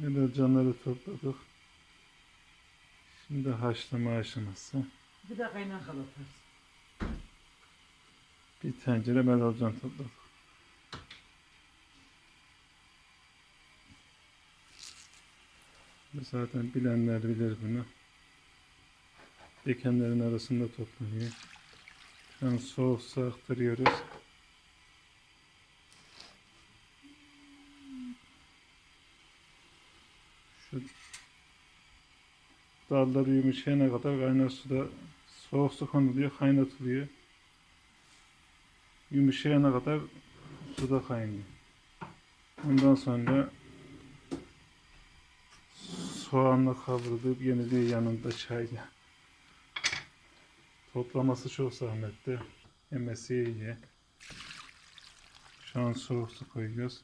Meloncanları topladık. Şimdi haşlama aşaması. Bir de kaynak atarız. Bir tencere meloncan topladık. Zaten bilenler bilir bunu. Dikenlerin arasında toplanıyor. Şu an soğuk su Şu dalları yumuşayana kadar kaynar suda soğuk su konuluyor, kaynatılıyor. Yumuşayana kadar suda kaynıyor. Ondan sonra soğanla kavrulup yeniliği yanında çayla. Toplaması çok zahmetli. Yemesi iyi. Şu an soğuk su koyuyoruz.